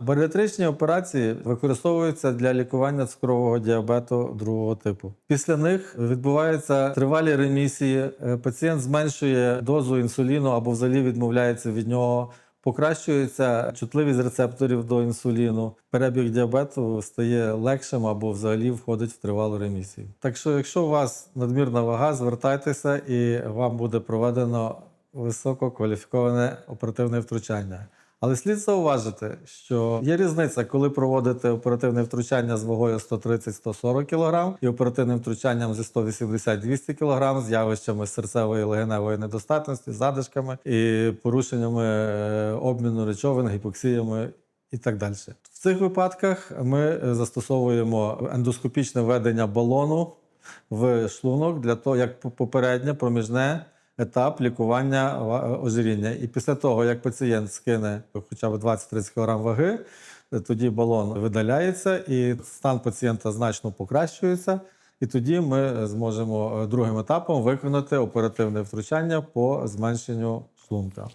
Баріатричні операції використовуються для лікування цукрового діабету другого типу. Після них відбуваються тривалі ремісії. Е, Пацієнт зменшує дозу інсуліну або взагалі відмовляється від нього. Покращується чутливість рецепторів до інсуліну. Перебіг діабету стає легшим або взагалі входить в тривалу ремісію. Так що, якщо у вас надмірна вага, звертайтеся і вам буде проведено висококваліфіковане оперативне втручання. Але слід зауважити, що є різниця, коли проводите оперативне втручання з вагою 130-140 кг і оперативним втручанням зі 180-200 кг з явищами серцевої легеневої недостатності, задишками і порушеннями е, обміну речовин, гіпоксіями і так далі. В цих випадках ми е, застосовуємо ендоскопічне введення балону в шлунок для того, як попереднє проміжне етап лікування ва- ожиріння. І після того, як пацієнт скине хоча б 20-30 кг ваги, тоді балон видаляється, і стан пацієнта значно покращується. І тоді ми зможемо е, другим етапом виконати оперативне втручання по зменшенню шлунка.